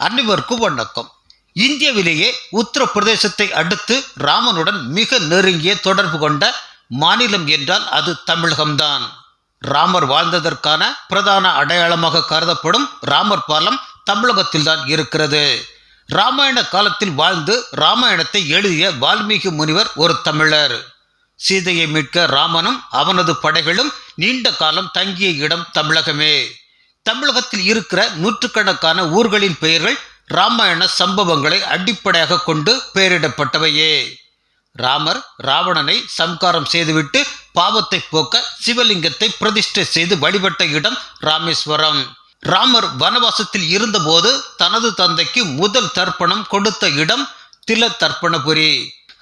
அனைவருக்கும் வணக்கம். இந்தியாவிலேயே உத்தரப்பிரதேசத்தை அடுத்து ராமனுடன் மிக நெருங்கிய தொடர்பு கொண்ட மாநிலம் என்றால் அது தமிழகம்தான். ராமர் வாழ்ந்ததற்கான பிரதான அடையாளமாக கருதப்படும் ராமர் பாலம் தமிழகத்தில்தான் இருக்கிறது. ராமாயண காலத்தில் வாழ்ந்து ராமாயணத்தை எழுதிய வால்மீகி முனிவர் ஒரு தமிழர். சீதையை மீட்க ராமனும் அவனது படைகளும் நீண்ட காலம் தங்கிய இடம் தமிழகமே. தமிழகத்தில் இருக்கிற நூற்றுக்கணக்கான ஊர்களின் பெயர்கள் ராமாயண சம்பவங்களை அடிப்படையாக கொண்டு பெயரிடப்பட்டவையே. ராமர் ராவணனை சம்காரம் செய்துவிட்டு பாவத்தை போக்க சிவலிங்கத்தை பிரதிஷ்டை செய்து வழிபட்ட இடம் ராமேஸ்வரம். ராமர் வனவாசத்தில் இருந்தபோது தனது தந்தைக்கு முதல் தர்ப்பணம் கொடுத்த இடம் தில தர்ப்பணபுரி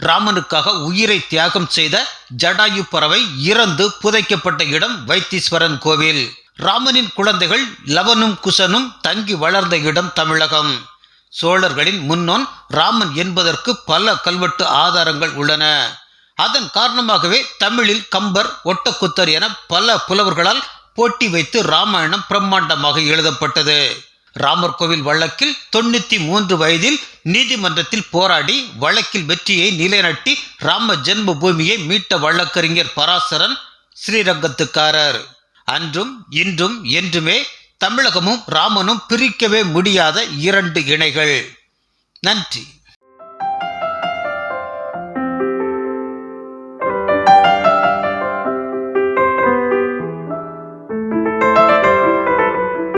ராமனுக்காக உயிரை தியாகம் செய்த ஜடாயு பறவை இறந்து புதைக்கப்பட்ட இடம் வைத்தீஸ்வரன் கோவில். ராமனின் குழந்தைகள் லவனும் குசனும் தங்கி வளர்ந்த இடம் தமிழகம். சோழர்களின் முன்னோன் ராமன் என்பதற்கு பல கல்வெட்டு ஆதாரங்கள் உள்ளன. அதன் காரணமாகவே தமிழில் கம்பர் ஒட்டக்குத்தர் என பல புலவர்களால் போட்டி வைத்து ராமாயணம் பிரம்மாண்டமாக எழுதப்பட்டது. ராமர் கோவில் வழக்கில் தொண்ணூத்தி மூன்று வயதில் நீதிமன்றத்தில் போராடி வழக்கில் வெற்றியை நிலைநாட்டி ராம ஜென்ம பூமியை மீட்ட வழக்கறிஞர் பராசரன் ஸ்ரீரங்கத்துக்காரர். அன்றும் இன்றும் என்றுமே தமிழகமும் ராமனும் பிரிக்கவே முடியாத இரண்டு இணைகள். நன்றி.